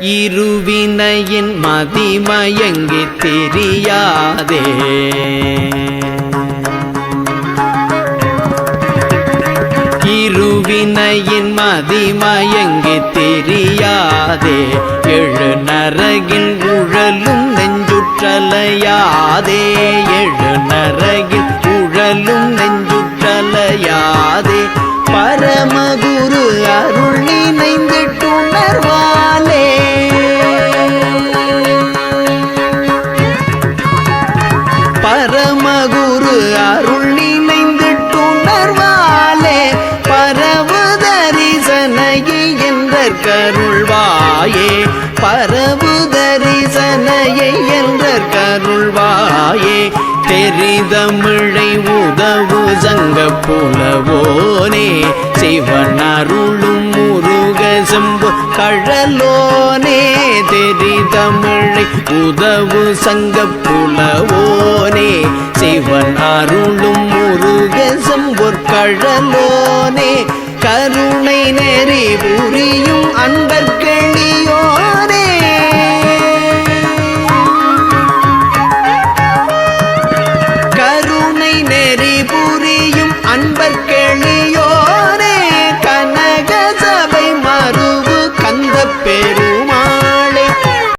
இருவினையின் மதிமயங்கி தெரியாதே. இருவினையின் மதிமயங்கி தெரியாதே. எழு நரகில் உழலும் நெஞ்சுற்றலையாதே. எழு பரமகுரு அருள் நினைந்திட்டுணர்வாலே பரவு தரிசனையை என்ற கருள்வாயே பரவு தரிசனையை என்ற கருள்வாயே. தெரிதமிழை உதவு சங்க புலவோனே சிவன் அருளும் முருக செம்பு கழலோனே தெரிதமிழை உதவு சங்க புலவோனே. சிவன் அருளும் முருகசம் ஒரு கழலோனே. கருணை நெறி புரியும் அன்பர்